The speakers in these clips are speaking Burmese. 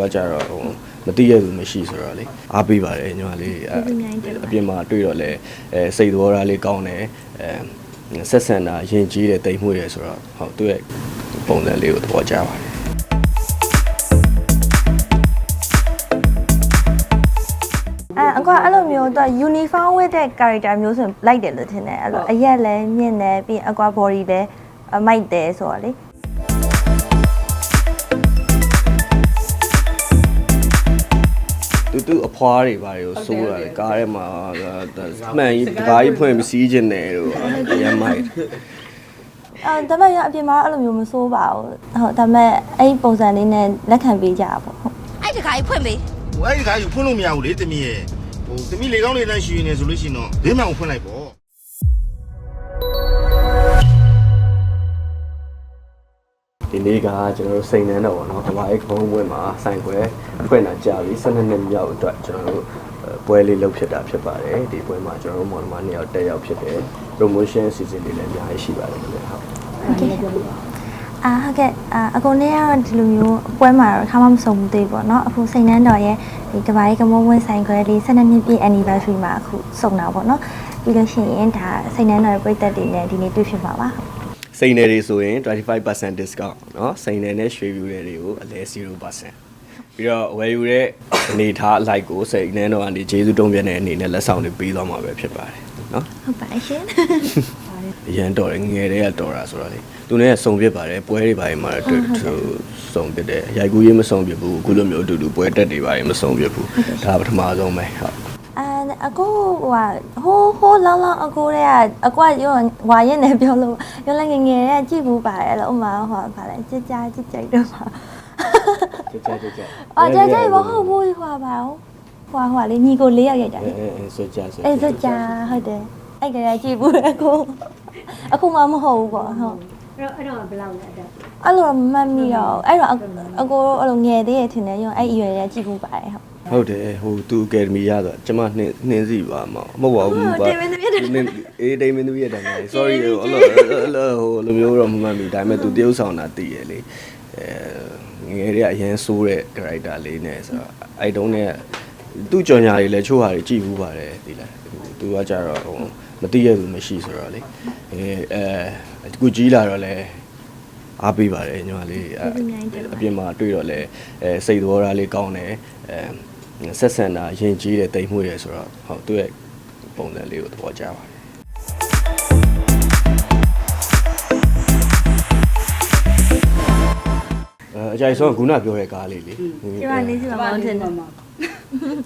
ကကြတော့ဟိုမသိရဘူးမရှိဆိုတော့လေအားပေးပါတယ်ညီမလေးအဲအပြင်မှာတွေ့တော့လေအဲစိတ်သဘောထားလေးကောင်းတယ်အဲဆက်ဆံတာယဉ်ကျေးတယ်တိမ်မွေ့တယ်ဆိုတော့ဟုတ်သူ့ရဲ့ပုံစံလေးကိုသဘောကျပါတယ်အဲအကွာအဲ့လိုမျိုးတော့ uniform ဝတ်တဲ့ character မျိုးဆိုရင်လိုက်တယ်လို့ထင်တယ်အဲ့လိုအရက်လည်းမြင့်တယ်ပြီးရင်အကွာ body လည်းအမိုက်တယ်ဆိုတော့လေ တူတူအဖွားတွေဘာတွေကိုစိုးတာလေကားထဲမှာမှန်ကြီးတကားကြီးဖွင့်ပြီးစီးခြင်းတယ်လို့အရမ်းမိုက်အဲဒါပေမဲ့ရအပြင်မှာအဲ့လိုမျိုးမစိုးပါဘူးဟုတ်ဒါပေမဲ့အဲ့ဒီပုံစံလေးနဲ့လက်ခံပေးကြတာပေါ့ဟုတ်အဲ့ဒီခါကြီးဖွင့်ပေးဟိုအဲ့ဒီခါယူဖွင့်လို့မရဘူးလေတမီးရဲ့ဟိုတမီးလေကောင်းလေးတန်းရှူနေဆိုလို့ရှိရင်တော့ဒင်းမှန်ကိုဖွင့်လိုက်ပေါ့ ဒီနေ့ကကျွန်တော်တို့စိန်နှန်းတော့ဗောနော်ကဘာအိတ်ခုံးဝင်းမှာဆိုင်ခွဲဖွင့်တာကြာပြီ12နှစ်မြောက်အတွက်ကျွန်တော်တို့ပွဲလေးလုပ်ဖြစ်တာဖြစ်ပါတယ်ဒီပွဲမှာကျွန်တော်တို့မော်ဒယ်မနှစ်ယောက်တက်ရောက်ဖြစ်တယ် promotion season လေးလည်းအများကြီးရှိပါတယ်ခင်ဗျာဟုတ်အာဟုတ်ကဲ့အာအကုန်လေးကတော့ဒီလိုမျိုးပွဲမှာတော့ခါမှမစုံဘူးသေးဘူးပေါ့နော်အခုစိန်နှန်းတော်ရဲ့ဒီကဘာကြီးကမုံဝင်းဆိုင်ခွဲလေး12နှစ်ပြည့် anniversary မှာအခုစုံတာပေါ့နော်ပြီးလို့ရှိရင်ဒါစိန်နှန်းတော်ရဲ့ပြည်သက်တွေနဲ့ဒီနေ့တွေ့ဖြစ်ပါပါဟုတ် စိန်နယ်တွေဆိုရင်25% discount เนาะစိန်နယ်နဲ့ရွှေပြူတွေတွေကိုအလဲ0%ပြီးတော့ဝယ်ယူတဲ့အနေထားအလိုက်ကိုစိန်နယ်တော့အနေကျေးဇူးတုံးပြတဲ့အနေနဲ့လက်ဆောင်တွေပေးသွားမှာပဲဖြစ်ပါတယ်เนาะ ဟုတ်ပါရဲ့ရှင် အရန်တော်တယ်ငယ်တဲ့ကတော်တာဆိုတော့လေသူနဲ့စုံပြစ်ပါတယ်ပွဲတွေပါတယ်မှာတွေ့သူစုံပြစ်တယ်ရိုက်ကူးရေးမစုံပြစ်ဘူးအခုလိုမျိုးအတူတူပွဲတက်တွေပါတယ်မစုံပြစ်ဘူးဒါပထမဆုံးပဲဟုတ် အာအကိုဟိုဟာဟိုးဟိုးလောင်းလောင်းအကိုတွေကအကွာရောဝါရင်နဲ့ပြောလို့ရောလည်းငယ်ငယ်တဲ့ကြည့်ဘူးပါတယ်လို့ဥမာဟိုဗာလဲကြကြကြကြိုက်တော့ပါကြကြကြကြအော်ကြကြမဟုတ်ဘူးဟိုပါဟိုဟိုဟိုလေးညီကိုလေးယောက်ရိုက်တာအဲလေအဲအဲဆိုကြဆိုအဲ့ဆိုကြဟုတ်တယ်အဲ့ကလေးကြည့်ဘူးအကိုအခုမှမဟုတ်ဘူးပေါ့ဟုတ်အဲ့တော့အဲ့တော့ဘယ်လောက်လဲအတက်အဲ့လိုတော့မမှတ်မိတော့ဘူးအဲ့တော့အကိုအဲ့လိုငယ်သေးရထင်တယ်ရောအဲ့အရွယ်ရကြည့်ဘူးပါတယ်ဟုတ် ဟုတ်တယ်ဟိုသူအကယ်ဒမီရဆိုကျမနှင်းနှင်းစီပါမမဟုတ်ပါဘူးဟုတ်တယ်မင်းသမီးရဲ့တန်းအေးတိမ်မင်းသမီးရဲ့တန်းတယ် sorry ဟိုအဲ့လိုအဲ့လိုဟိုလိုမျိုးတော့မမှတ်မိဒါပေမဲ့သူတရုပ်ဆောင်တာတည်ရလေအဲငယ်တွေကအရင်ဆိုးတဲ့ character လေးနဲ့ဆိုတော့အဲ့တုန်းကသူ့ကြော်ညာတွေလည်းချိုးဟာတွေကြည့်ဘူးပါတယ်ဒီလားသူကကြတော့ဟိုမသိရဘူးမရှိဆိုတော့လေအဲအဲအခုကြီးလာတော့လဲအားပေးပါတယ်ညီမလေးအဲအပြင်မှာတွေ့တော့လဲအဲစိတ်သဘောထားလေးကောင်းတယ်အဲ ဆက်ဆံတာယဉ်ကျေးတယ်တိမ်မွေ့တယ်ဆိုတော့ဟုတ်သူ့ရဲ့ပုံစံလေးကိုသဘောကျပါတယ်အဲအကြိုက်ဆုံးကခုနပြောတဲ့ကားလေးလေကျမလေးစီမှာမဟုတ်တယ်မှာ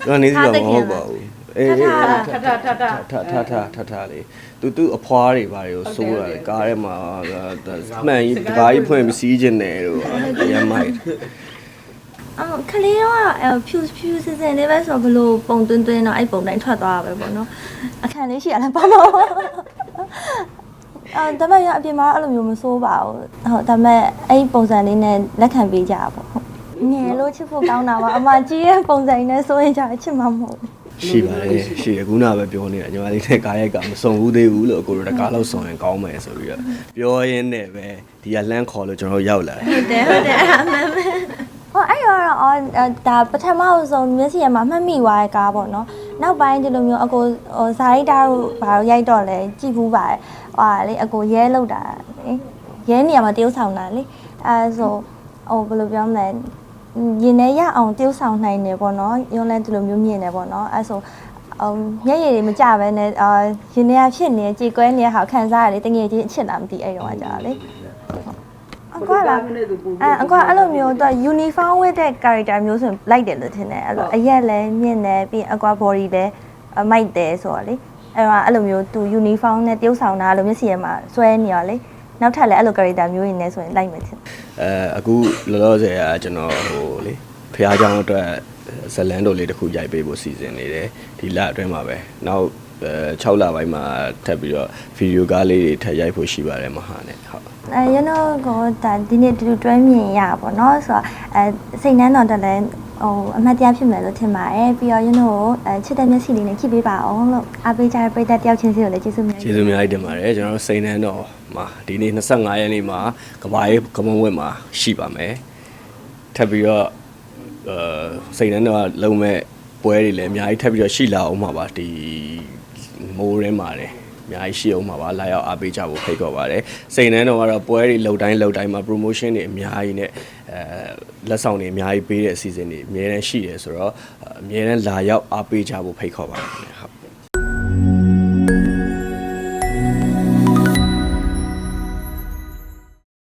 ကျွန်တော်နေစီတော့မဟုတ်ပါဘူးအေးအေးထထထထထထထထထလေးတူတူအဖွားတွေဘာတွေကိုစိုးတာလေကားထဲမှာမှန်ကြီးတကားကြီးဖွင့်ပြီးစီးခြင်းတယ်လို့အရမ်းမိုက် အော်ခလေးတော့အဲဖြူဖြူစစင်လေးပဲဆိုတော့ဘလို့ပုံတွင်းတွင်းတော့အဲ့ပုံတိုင်းထွက်သွားတာပဲပေါ့နော်အခန့်လေးရှိရလားပါမအော်ဒါပေမဲ့ရအပြင်မှာအဲ့လိုမျိုးမစိုးပါဘူးဟုတ်ဒါပေမဲ့အဲ့ဒီပုံစံလေးနဲ့လက်ခံပေးကြတာပေါ့ဟုတ်ငယ်လို့ချစ်ဖို့ကောင်းတာပါအမကြီးရဲ့ပုံစံနဲ့ဆိုရင်じゃချစ်မှာမဟုတ်ဘူးရှိပါတယ်ရှိတယ်ခုနပဲပြောနေတာညီမလေးနဲ့ကားရိုက်ကမစုံဘူးသေးဘူးလို့ကိုတို့တကားလို့စုံရင်ကောင်းမယ်ဆိုပြီးတော့ပြောရင်းနဲ့ပဲဒီကလမ်းခေါ်လို့ကျွန်တော်ရောက်လာတယ်ဟုတ်တယ်ဟုတ်တယ်အဲ့အမှန်ပဲ ဟောအဲ့ရောတော့အော်ဒါပထမဆုံးမျက်စိရမှာမှတ်မိသွားတဲ့ကားပေါ့နော်နောက်ပိုင်းဒီလိုမျိုးအကိုဟိုဇာရိတာတို့ဘာလို့ရိုက်တော့လဲကြည့်ဘူးပါတယ်ဟဟာလေအကိုရဲလောက်တာလေရဲနေရာမှာတရုပ်ဆောင်တာလေအဲဆိုဟိုဘယ်လိုပြောမလဲရင်ထဲရအောင်တရုပ်ဆောင်နိုင်တယ်ပေါ့နော်ရုံးလဲဒီလိုမျိုးမြင်တယ်ပေါ့နော်အဲဆိုအမ်မျက်ရည်တွေမကြပဲနဲ့အာရင်ထဲကဖြစ်နေကြေကွဲနေတဲ့ဟာကိုခံစားရတယ်တငယ်ချင်းအချစ်တာမသိအဲ့တော့ကကြာလေအ ကွာလား အဲအကွာအဲ့လိုမျိုးတော့ uniform ဝတ်တဲ့ character မျိုးဆိုရင်လိုက်တယ်လို့ထင်တယ်အဲ့လိုအရက်လည်းမြင့်တယ်ပြီးရင်အကွာ body လည်းအမိုက်တယ်ဆိုတော့လေအဲ့တော့အဲ့လိုမျိုးသူ uniform နဲ့တရုပ်ဆောင်တာအဲ့လိုမျက်စိရမှာစွဲနေရလေနောက်ထပ်လည်းအဲ့လို character မျိုးရင်းနေဆိုရင်လိုက်မယ်ထင်တယ် အဲအခုလောလောဆယ်ကကျွန်တော်ဟိုလေဖះเจ้าအတွက်ဇလန်တော်လေးတစ်ခုရိုက်ပေးဖို့စီစဉ်နေတယ်ဒီလအတွင်းမှာပဲနောက်အဲ 6လပိုင်းမှာထပ်ပြီးတော့ဗီဒီယိုကားလေးတွေထပ်ရိုက်ဖို့ရှိပါတယ်မဟာနဲ့ဟုတ်အဲရန်တော့ကိုဒါဒီနေ့တူတွဲမြင်ရပါတော့ဆိုတော့အဲစိတ်နှမ်းတော်တက်လည်းဟိုအမှတ်တရဖြစ်မယ်လို့ထင်ပါတယ်ပြီးတော့ရန်တို့အဲချစ်တဲ့မျက်စိလေးနဲ့ကြည့်ပေးပါအောင်လို့အားပေးကြတဲ့ပရိသတ်တယောက်ချင်းစီကိုလည်းကျေးဇူးများကျေးဇူးများတင်ပါတယ်ကျွန်တော်တို့စိတ်နှမ်းတော်မှာဒီနေ့25ရက်နေ့မှာကဘာရေးကမွန်ဝက်မှာရှိပါမယ်ထပ်ပြီးတော့အဲစိတ်နှမ်းတော်လုံးမဲ့ပွဲတွေလည်းအများကြီးထပ်ပြီးတော့ရှိလာအောင်ပါပါဒီ မိုးရင်းပါတယ်အများကြီးရှိအောင်မှာပါလာရောက်အားပေးကြဖို့ဖိတ်ခေါ်ပါတယ်စိတ်နှမ်းတော့ကတော့ပွဲတွေလှုပ်တိုင်းလှုပ်တိုင်းမှာ promotion တွေအများကြီးနဲ့အဲလက်ဆောင်တွေအများကြီးပေးတဲ့အစီအစဉ်တွေအများတန်းရှိတယ်ဆိုတော့အများတန်းလာရောက်အားပေးကြဖို့ဖိတ်ခေါ်ပါတယ်ခင်ဗျာ